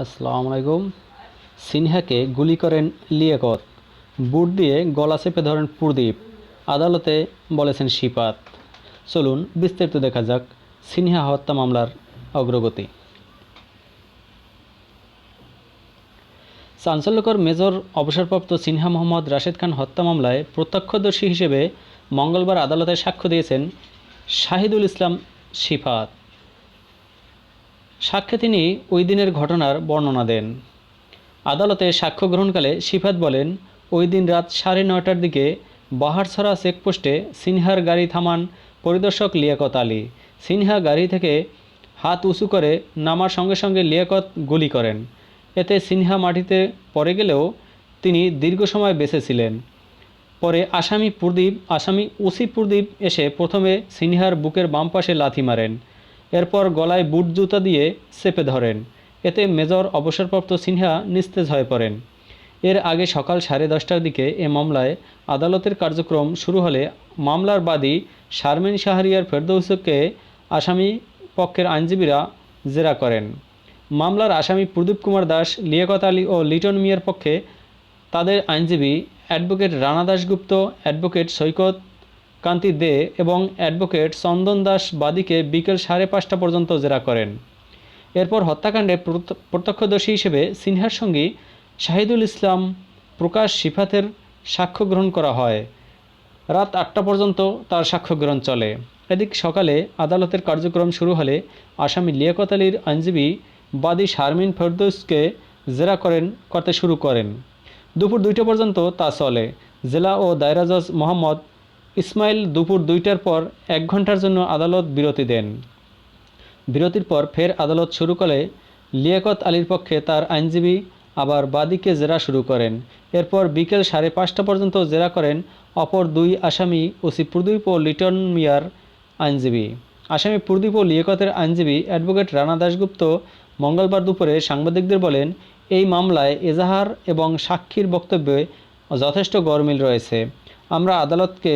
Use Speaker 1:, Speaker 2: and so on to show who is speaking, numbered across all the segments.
Speaker 1: আসসালামু আলাইকুম। সিনহাকে গুলি করেন লিয়াকত। বুট দিয়ে গলা চেপে ধরেন প্রদীপ। আদালতে বলেছেন শিপাত। চলুন বিস্তারিত দেখা যাক সিনহা হত্যা মামলার অগ্রগতি। চাঞ্চল্যকর মেজর অবসরপ্রাপ্ত সিনহা মোহাম্মদ রাশেদ খান হত্যা মামলায় প্রত্যক্ষদর্শী হিসেবে মঙ্গলবার আদালতে সাক্ষ্য দিয়েছেন শাহিদুল ইসলাম শিফাত সাক্ষ্যে তিনি ওই দিনের ঘটনার বর্ণনা দেন। আদালতে সাক্ষ্য গ্রহণকালে সিফাত বলেন, ওই দিন রাত সাড়ে নয়টার দিকে বাহারছড়া চেকপোস্টে সিনহার গাড়ি থামান পরিদর্শক লিয়াকত আলী। সিনহা গাড়ি থেকে হাত উঁচু করে নামার সঙ্গে সঙ্গে লিয়াকত গুলি করেন। এতে সিনহা মাটিতে পড়ে গেলেও তিনি দীর্ঘ সময় বেঁচে ছিলেন। পরে আসামি প্রদীপ, আসামি ওসি প্রদীপ এসে প্রথমে সিনহার বুকের বাম পাশে লাথি মারেন। এরপর গলায় বুট জুতা দিয়ে চেপে ধরেন। এতে মেজর অবসরপ্রাপ্ত সিনহা নিস্তেজ হয়ে পড়েন। এর আগে সকাল সাড়ে দশটার দিকে এ মামলায় আদালতের কার্যক্রম শুরু হলে মামলার বাদী শারমিন শাহরিয়ার ফেরদৌসকে আসামি পক্ষের আইনজীবীরা জেরা করেন। মামলার আসামি প্রদীপ কুমার দাস, লিয়াকত আলী ও লিটন মিয়ার পক্ষে তাদের আইনজীবী অ্যাডভোকেট রানা দাশগুপ্ত, অ্যাডভোকেট সৈকত কান্তি দে এবং অ্যাডভোকেট চন্দন দাস বাদীকে বিকেল সাড়ে পাঁচটা পর্যন্ত জেরা করেন। এরপর হত্যাকাণ্ডে প্রত্য- প্রত্যক্ষদর্শী হিসেবে সিনহার সঙ্গী শাহিদুল ইসলাম প্রকাশ সিফাতের সাক্ষ্য গ্রহণ করা হয়। রাত আটটা পর্যন্ত তার সাক্ষ্য গ্রহণ চলে। এদিক সকালে আদালতের কার্যক্রম শুরু হলে আসামি লিয়াকত আলীর আইনজীবী বাদী শারমিন ফেরদৌসকে জেরা করেন, করতে শুরু করেন। দুপুর দুইটা পর্যন্ত তা চলে। জেলা ও দায়রা জজ মোহাম্মদ ইসমাইল দুপুর দুইটার পর এক ঘণ্টার জন্য আদালত বিরতি দেন। বিরতির পর ফের আদালত শুরু করে লিয়াকত আলীর পক্ষে তার আইনজীবী আবার বাদীকে জেরা শুরু করেন। এরপর বিকেল সাড়ে পাঁচটা পর্যন্ত জেরা করেন অপর দুই আসামি ওসি প্রদীপ ও লিটন মিয়ার আইনজীবী। আসামি প্রদীপ ও লিয়াকতের আইনজীবী অ্যাডভোকেট রানা দাশগুপ্ত মঙ্গলবার দুপুরে সাংবাদিকদের বলেন, এই মামলায় এজাহার এবং সাক্ষীর বক্তব্যে যথেষ্ট গরমিল রয়েছে। আমরা আদালতকে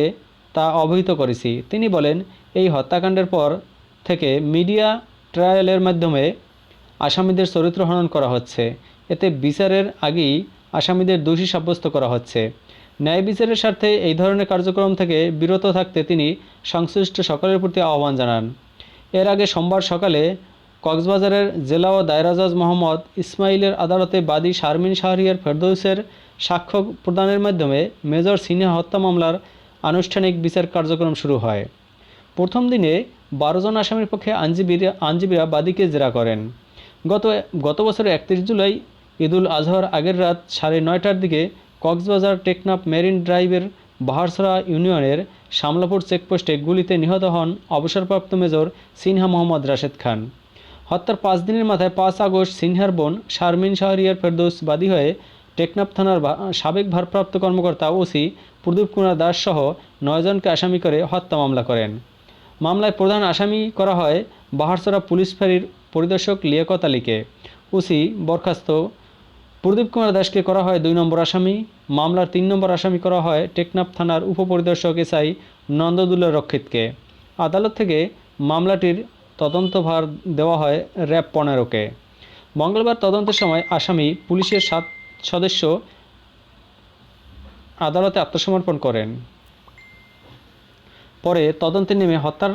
Speaker 1: তা অবহিত করেছি। তিনি বলেন, এই হত্যাকাণ্ডের পর থেকে মিডিয়া ট্রায়ালের মাধ্যমে আসামিদের চরিত্র হনন করা হচ্ছে। এতে বিচারের আগেই আসামিদের দোষী সাব্যস্ত করা হচ্ছে। ন্যায় বিচারের স্বার্থে এই ধরনের কার্যক্রম থেকে বিরত থাকতে তিনি সংশ্লিষ্ট সকলের প্রতি আহ্বান জানান। এর আগে সোমবার সকালে কক্সবাজারের জেলা ও দায়রা জজ মোহাম্মদ ইসমাইলের আদালতে বাদী শারমিন শাহরিয়ার ফেরদৌসের সাক্ষ্য প্রদানের মাধ্যমে মেজর সিনহা হত্যা মামলার আনুষ্ঠানিক বিচার কার্যক্রম শুরু হয়। প্রথম দিনে বারো জন আসামির পক্ষে আইনজীবীরা আইনজীবীরা বাদীকে জেরা করেন। গত গত বছরের একত্রিশ জুলাই ঈদুল আজহার আগের রাত সাড়ে নয়টার দিকে কক্সবাজার টেকনাফ মেরিন ড্রাইভের বাহারসরা ইউনিয়নের শামলাপুর চেকপোস্টে গুলিতে নিহত হন অবসরপ্রাপ্ত মেজর সিনহা মোহাম্মদ রাশেদ খান। হত্যার পাঁচ দিনের মাথায় পাঁচ আগস্ট সিনহার বোন শারমিন শাহরিয়ার ফেরদৌস বাদী হয়ে টেকনাফ থানার সাবেক ভারপ্রাপ্ত কর্মকর্তা ওসি প্রদীপ কুমার দাস সহ নয়জনকে আসামি করে হত্যা মামলা করেন। মামলায় প্রধান আসামি করা হয় বাহারছড়া পুলিশ ফাঁড়ির পরিদর্শক লিয়াকত আলীকে। ওসি বরখাস্ত প্রদীপ কুমার দাসকে করা হয় দুই নম্বর আসামি। মামলার তিন নম্বর আসামি করা হয় টেকনাফ থানার উপপরিদর্শক এসআই নন্দদুল্লা রক্ষিতকে। আদালত থেকে মামলাটির তদন্তভার দেওয়া হয় র্যাব পনেরোকে। মঙ্গলবার তদন্তের সময় আসামি পুলিশের সাত সদস্য আদালতে আত্মসমর্পণ করেন। পরে তদন্তে নেমে হত্যার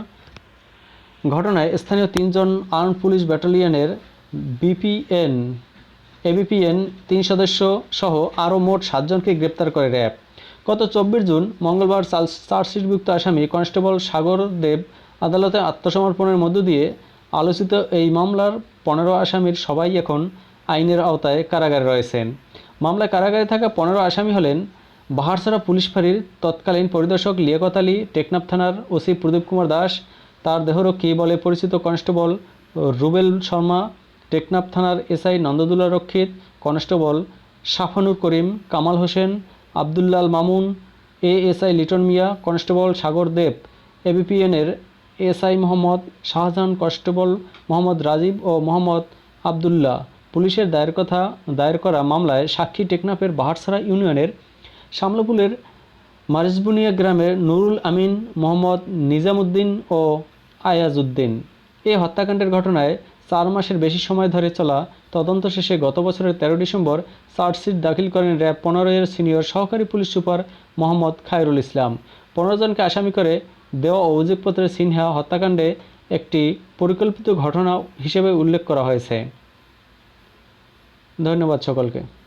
Speaker 1: ঘটনায় স্থানীয় তিনজন আর্ম পুলিশ ব্যাটালিয়নের বিপিএন, এবিপিএন তিন সদস্য সহ আরও মোট সাতজনকে গ্রেপ্তার করে র্যাব। গত চব্বিশ জুন মঙ্গলবার চার্জ- চার্জশিটভুক্ত আসামি কনস্টেবল সাগর দেব আদালতে আত্মসমর্পণের মধ্য দিয়ে আলোচিত এই মামলার পনেরো আসামির সবাই এখন আইনের আওতায় কারাগারে রয়েছেন। মামলায় কারাগারে থাকা পনেরো আসামি হলেন বাহারছড়া পুলিশ ফাঁড়ির তৎকালীন পরিদর্শক লিয়াকত আলী, টেকনাফ থানার ওসি প্রদীপ কুমার দাস, তার দেহরক্ষী বলে পরিচিত কনস্টেবল রুবেল শর্মা, টেকনাফ থানার SI Nandadulla Rakshit, constable Safanur Karim, Kamal Hossain, Abdullal Mamun, ASI Liton Mia, constable Sagar Deb, এবিপিএনের এসআই মোহাম্মদ শাহজাহান, কনস্টেবল মোহাম্মদ রাজীব ও মোহাম্মদ আবদুল্লাহ। পুলিশের দায়ের কথা, দায়ের করা মামলায় সাক্ষী টেকনাফের বাহারছড়া ইউনিয়নের শামলাপুলের মারিজবুনিয়া গ্রামের নুরুল আমিন, মোহাম্মদ নিজামুদ্দিন ও আয়াজউদ্দিন। এই হত্যাকাণ্ডের ঘটনায় চার মাসের বেশি সময় ধরে চলা তদন্ত শেষে গত বছরের তেরো ডিসেম্বর চার্জশিট দাখিল করেন র্যাব পনেরো এর সিনিয়র সহকারী পুলিশ সুপার মোহাম্মদ খায়রুল ইসলাম। পনেরো জনকে আসামি করে দেওয়া অভিযোগপত্রে সিনহা হত্যাকাণ্ডে একটি পরিকল্পিত ঘটনা হিসেবে উল্লেখ করা হয়েছে। ধন্যবাদ সকলকে।